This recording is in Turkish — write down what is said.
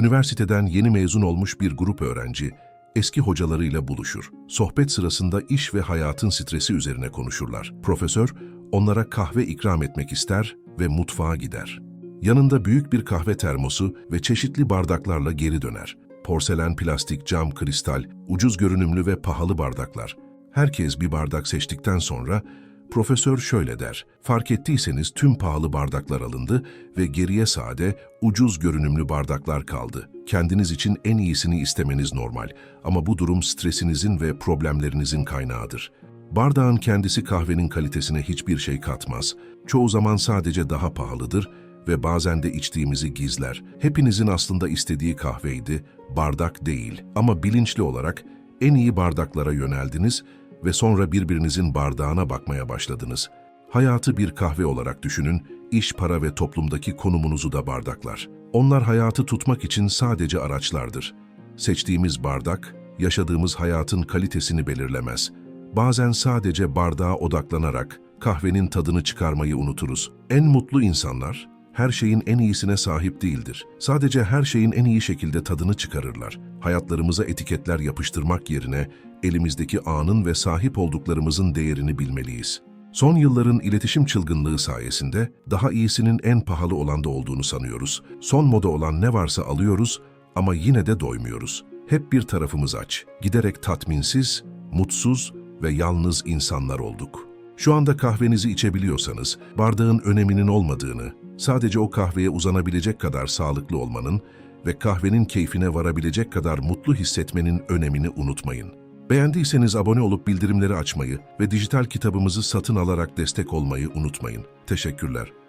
Üniversiteden yeni mezun olmuş bir grup öğrenci eski hocalarıyla buluşur. Sohbet sırasında iş ve hayatın stresi üzerine konuşurlar. Profesör onlara kahve ikram etmek ister ve mutfağa gider. Yanında büyük bir kahve termosu ve çeşitli bardaklarla geri döner. Porselen, plastik, cam, kristal, ucuz görünümlü ve pahalı bardaklar. Herkes bir bardak seçtikten sonra profesör şöyle der. Fark ettiyseniz tüm pahalı bardaklar alındı ve geriye sade, ucuz görünümlü bardaklar kaldı. Kendiniz için en iyisini istemeniz normal ama bu durum stresinizin ve problemlerinizin kaynağıdır. Bardağın kendisi kahvenin kalitesine hiçbir şey katmaz. Çoğu zaman sadece daha pahalıdır ve bazen de içtiğimizi gizler. Hepinizin aslında istediği kahveydi, bardak değil. Ama bilinçli olarak en iyi bardaklara yöneldiniz ve sonra birbirinizin bardağına bakmaya başladınız. Hayatı bir kahve olarak düşünün, iş, para ve toplumdaki konumunuzu da bardaklar. Onlar hayatı tutmak için sadece araçlardır. Seçtiğimiz bardak, yaşadığımız hayatın kalitesini belirlemez. Bazen sadece bardağa odaklanarak kahvenin tadını çıkarmayı unuturuz. En mutlu insanlar, her şeyin en iyisine sahip değildir. Sadece her şeyin en iyi şekilde tadını çıkarırlar. Hayatlarımıza etiketler yapıştırmak yerine elimizdeki anın ve sahip olduklarımızın değerini bilmeliyiz. Son yılların iletişim çılgınlığı sayesinde daha iyisinin en pahalı olanda olduğunu sanıyoruz. Son moda olan ne varsa alıyoruz ama yine de doymuyoruz. Hep bir tarafımız aç. Giderek tatminsiz, mutsuz ve yalnız insanlar olduk. Şu anda kahvenizi içebiliyorsanız, bardağın öneminin olmadığını, sadece o kahveye uzanabilecek kadar sağlıklı olmanın ve kahvenin keyfine varabilecek kadar mutlu hissetmenin önemini unutmayın. Beğendiyseniz abone olup bildirimleri açmayı ve dijital kitabımızı satın alarak destek olmayı unutmayın. Teşekkürler.